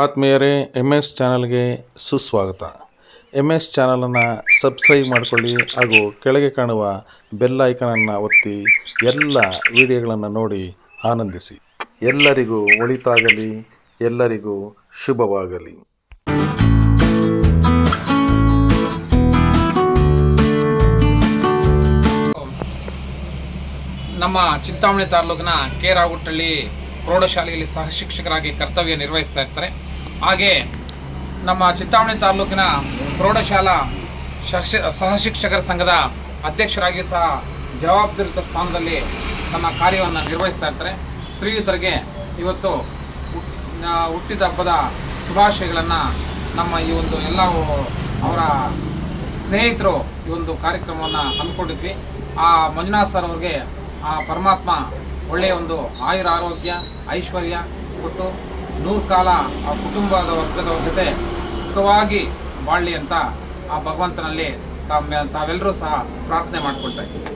ಆತ್ಮೀಯರೇ M S ಚಾನಲ್ಗೆ ಸುಸ್ವಾಗತ. ಎಂ ಎಸ್ ಚಾನಲನ್ನು ಸಬ್ಸ್ಕ್ರೈಬ್ ಮಾಡಿಕೊಳ್ಳಿ ಹಾಗೂ ಕೆಳಗೆ ಕಾಣುವ ಬೆಲ್ ಐಕನನ್ನು ಒತ್ತಿ ಎಲ್ಲ ವಿಡಿಯೋಗಳನ್ನು ನೋಡಿ ಆನಂದಿಸಿ. ಎಲ್ಲರಿಗೂ ಒಳಿತಾಗಲಿ, ಎಲ್ಲರಿಗೂ ಶುಭವಾಗಲಿ. ನಮ್ಮ ಚಿಂತಾಮಣಿ ತಾಲೂಕಿನ ಕೆ ರಾಗುಟ್ಟಳ್ಳಿ ಪ್ರೌಢಶಾಲೆಯಲ್ಲಿ ಸಹ ಶಿಕ್ಷಕರಾಗಿ ಕರ್ತವ್ಯ ನಿರ್ವಹಿಸ್ತಾ ಇರ್ತಾರೆ. ಹಾಗೆ ನಮ್ಮ ಚಿತ್ತಾವಣಿ ತಾಲೂಕಿನ ಪ್ರೌಢಶಾಲಾ ಸಹ ಶಿಕ್ಷಕರ ಸಂಘದ ಅಧ್ಯಕ್ಷರಾಗಿ ಸಹ ಜವಾಬ್ದಾರಿತ ಸ್ಥಾನದಲ್ಲಿ ತಮ್ಮ ಕಾರ್ಯವನ್ನು ನಿರ್ವಹಿಸ್ತಾ ಇರ್ತಾರೆ. ಶ್ರೀಯುತರಿಗೆ ಇವತ್ತು ಹುಟ್ಟಿದ ಹಬ್ಬದ ಶುಭಾಶಯಗಳನ್ನು ನಮ್ಮ ಈ ಒಂದು ಎಲ್ಲ ಅವರ ಸ್ನೇಹಿತರು ಈ ಒಂದು ಕಾರ್ಯಕ್ರಮವನ್ನು ಹಮ್ಮಿಕೊಂಡಿದ್ವಿ. ಆ ಮಂಜುನಾಥ್ ಸರ್ ಅವ್ರಿಗೆ ಆ ಪರಮಾತ್ಮ ಒಳ್ಳೆಯ ಒಂದು ಆಯುರ ಆರೋಗ್ಯ, ಐಶ್ವರ್ಯ ಕೊಟ್ಟು ನೂರು ಕಾಲ ಆ ಕುಟುಂಬದ ವರ್ಗದವ್ರ ಜೊತೆ ಸುಖವಾಗಿ ಬಾಳಲಿ ಅಂತ ಆ ಭಗವಂತನಲ್ಲಿ ತಮ್ಮ ತಾವೆಲ್ಲರೂ ಸಹ ಪ್ರಾರ್ಥನೆ ಮಾಡಿಕೊಳ್ತಾ ಇದ್ದೀವಿ.